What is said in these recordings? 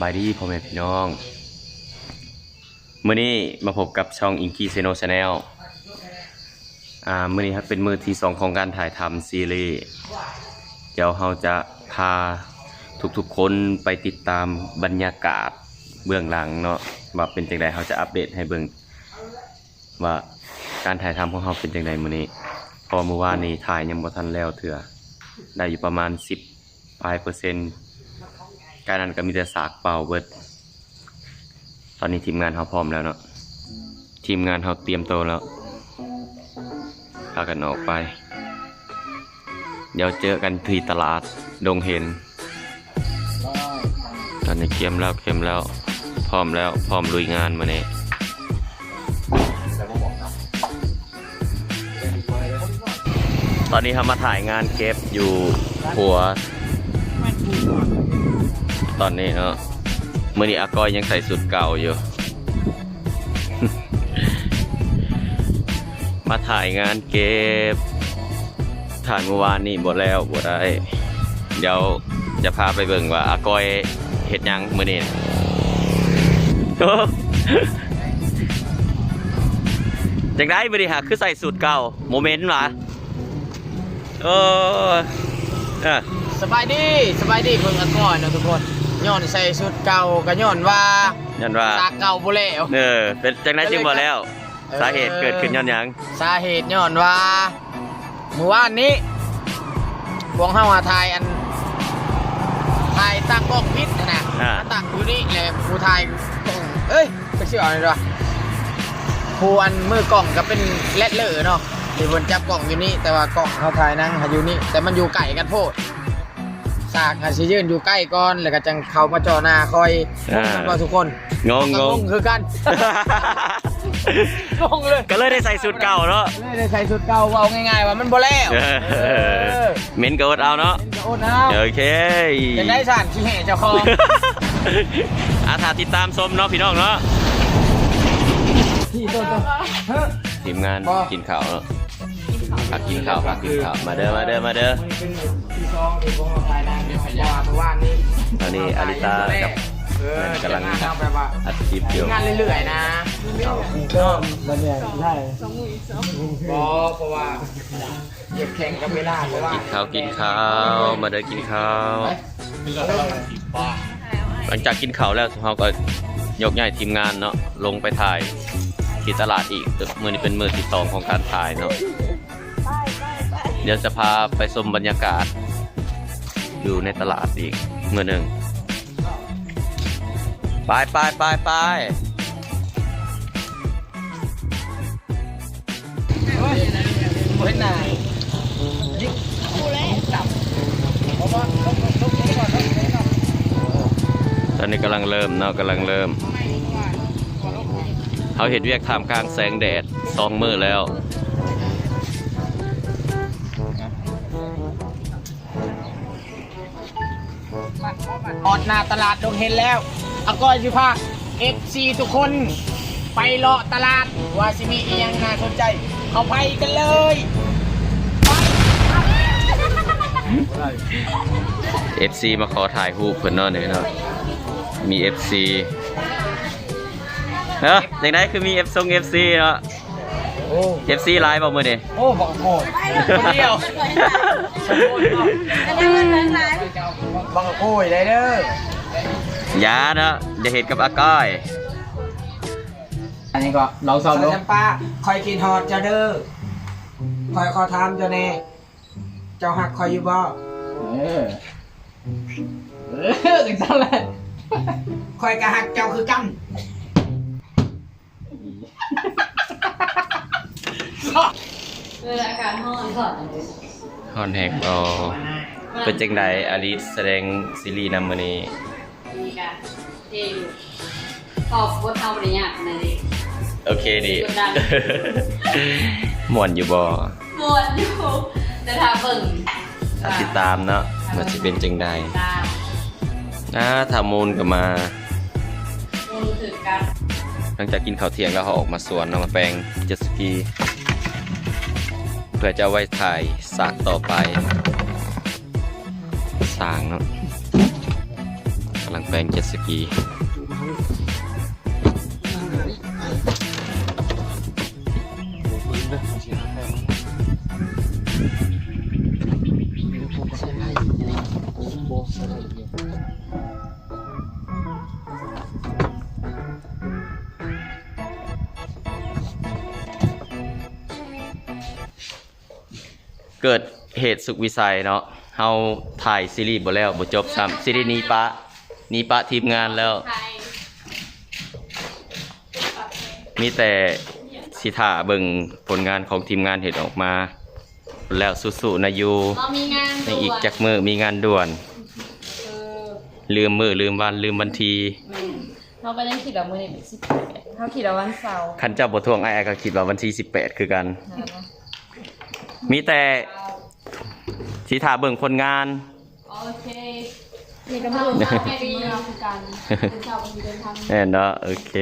บายดีพ่อแม่พี่น้องมื้อนี้มาพบกับช่องอิงกี้เซโนชาแนลอ่ามื้อนี้ครับเป็นมือที่สองของการถ่ายทำซีรีส์เดี๋ยวเราจะพาทุกๆคนไปติดตามบรรยากาศเบื้องหลังเนาะว่าเป็นจังไดเราจะอัปเดตให้เบิ่งว่าการถ่ายทำของเราเป็นจังไดมื้อนี้พอเมื่อวานนี้ถ่ายยังบ่ทันแล้วเถื่อได้อยู่ประมาณ10ปลายเปอร์เซ็นต์ การนั้นก็มีแต่สากเป่าเบิด ตอนนี้ทีมงานเขาพร้อมแล้วเนาะ ทีมงานเขาเตรียมตัวแล้วพากันออกไป เดี๋ยวเจอกันที่ตลาดดงเห็น ตอนนี้เกมแล้วเกมแล้ว พร้อมแล้วพร้อมลุยงานมาเนี่ยตอนนี้ทำมาถ่ายงานเก็บอยู่หัว ตอนนี้เนาะมื่อนี้อากอยยังใส่สุดเก่าอยู่ มาถ่ายงานเก็บถ่ายเมื่อวานนี่หมดแล้วหมดได้ เดี๋ยวจะพาไปเบิ่งว่าอากอยเห็ดยังมื่อนี้จังได้มื่อนี้ฮะคือใส่สุดเก่าโมเมนต์หรอโอ้เออสบายดีสบายดีเพิ่งอากอนนะทุกคน ย้อนใส่ชุดเก่าก็ย้อนว่ายันว่าสากเก่าบ่แล้วเออเป็นจังได้จึงบ่แล้วเออสาเหตุเกิดขึ้นย้อนหยังสาเหตุย้อนว่าเมื่อวานนี้พวงเฮามาถ่ายอันถ่ายตั้งกล้องพิษนะอ่ามาตั้งอยู่นี่แหละผู้ถ่ายเอ้ยไปชื่ออะไรดีวะผู้อันมือกล้องก็เป็นแรดเลอร์เนาะที่เพิ่นจับกล้องอยู่นี่แต่ว่ากล้องเขาถ่ายนั่งอยู่นี่แต่มันอยู่ไกลกันโพด สากอาชิยืนอยู่ใกล้ก่อนแล้วก็จังเข้ามาจอหน้าคอยอ่าว่าทุกคนงงงก็งคือกันงงเลยก็เลยได้ใส่สูตรเก่าเนาะเลยได้ใส่ชุดเก่าเอาง่ายๆว่ามันบ่แล้วเอเอออเม้นก็อดเอาเนาะเป็นกระโอนเอาโอเค จะได้สารขี้แห่เจ้าของ อาถาติดตามชมเนาะพี่น้องเนาะที่ต้นต้นเฮ้ยทีมงานบ่ กินข้าวเนาะ พักกินข้าวพักกินข้าวมาเด้อมาเด้อมาเด้อมันเป็นที่ซองที่ผมเอาถ่ายนางเนี่ยเพราะว่าเมื่อวานนี้ตอนนี้อาริตากับเออนั่นกำลังจะงานเอาแบบว่าอัดคลิปอยู่งานเรื่อยๆนะก็แล้วเนี่ยใช่บอเพราะว่าเก็บแข่งกับเวลาเพราะว่ากินข้าวกินข้าวมาเด้อกินข้าวหลังจากกินข้าวแล้วเราก็ยกย้ายทีมงานเนาะลงไปถ่ายที่ตลาดอีกมือนี้เป็นมือที่สองของการถ่ายเนาะ เดี๋ยวจะพาไปชมบรรยากาศ อยู่ในตลาดอีกมือหนึ่งไปไปไปไปเฮ้ยนายตอนนี้กำลังเริ่มเนาะกำลังเริ่ม เขาเห็นเวียกทำกลางแสงแดดสองมือแล้ว ออดหน้าตลาดดงเห็นแล้วอากอยสิพา FC ทุกคน ไปเลาะตลาดว่าสิมีอียังน่าสนใจ เขาไปกันเลย FC มาขอถ่ายรูปเพื่อนเนาะเนี่ยเนาะมีเฮ้ยอย่างไรคือมี F ทรง FC เนาะ โอ้ FC ไลน์บอกมือนี่โอ้บอกโกรธคนเดียวบังโอ้ยได้เด้อยาเนาะจะเห็นกับอาก้อย อันนี้ก็ลองสอนดูป้าคอยกินฮอดเจ้าเด้อคอยขอถามเจ้าแน่เจ้าหักคอยอยู่บ่เออเออถึงสั่นแหละคอยกะหักเจ้าคือกัน เอออาการห้อนก่อนฮอนแฮกบอเป็นจังใดอลิสแสดงซีรีส์นำมือนี้มีการเทอยู่ตอบบทเอาอะไรอย่างนั่นเองโอเคดีกดดันม่วนอยู่บอมวนอยู่แต่ถ้าเบิ่งถ้าติดตามเนาะมันจะเป็นจังใดตามนะถ้ามูลก็มามูลถึงกัน หลังจากกินข้าวเที่ยงแล้วเขาออกมาสวนเอามาแปลงเจ็ตสกี เพื่อจะเอาไว้ถ่ายสากต่อไป สางกำลังแปลงเจ็ดสกี เกิดเหตุสุขวิสัยเนาะเฮาถ่ายซีรีส์บ่แล้วบ่จบซ้ำซีรีส์นี้ปะนี้ปะทีมงานแล้วไทยมีแต่สิท่าเบิ่งผลงานของทีมงานเห็นออกมา แล้วสู้ๆนะยูเรามีงานในอีกจักมือมีงานด่วนเออลืมมือลืมวันลืมบันทีแม่เราไปเล่นขีดดอกมือนี่เป็นสิบแปดเขาขีดดอกวันเสาร์คันเจ้าบ่ทวงไอ้ายก็คิดว่าวันที่18คือกันนะเนาะ มีแต่สิท่าเบิ่งผลงาน โอเคนี่ก็ไม่รู้ว่าแม่ดีเราคือกันเป็นชาวคนเดินทางแน่นเนาะโอเค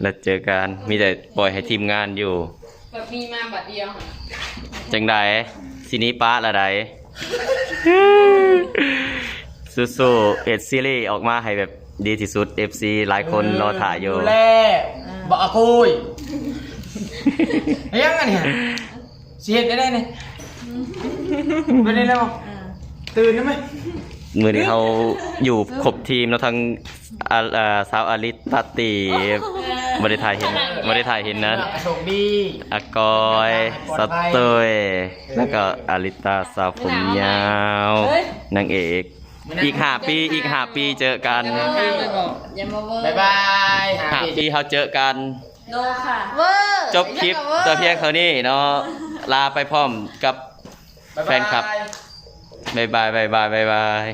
แล้วเจอกัน มีแต่ปล่อยให้ทีมงานอยู่ แบบมีมาบัดเดียว จังใดสินี้ป้าละใดสู้ๆเอ็ดซีรีส์ออกมาให้แบบดีที่สุด FC หลายคนรอถ่ายอยู่ดูแลบอกอาคุยเฮ้ยยังไงเนี่ย เสียดได้ได้เนี่ยไม่ได้แล้วตื่นได้ไหมมือนี้เขาอยู่ครบทีมเนาะทั้งอาอ่าสาวอลิตตาตีบริถ่ายเห็นบริถ่ายเห็นนะโชคดีอากอยสเตยแล้วก็อลิตาสาวผมยาวนางเอก อีกห้าปีอีกห้าปีเจอกันห้ามเลยบอกอย่ามาเวอร์บ๊ายบายหาห้าพี่ปีเขาเจอกันโนค่ะเวอร์จบคลิปแต่เพียงเท่านี้เนาะ ลาไปพร้อมกับแฟนคลับ บ๊ายบายบ๊ายบายบ๊ายบาย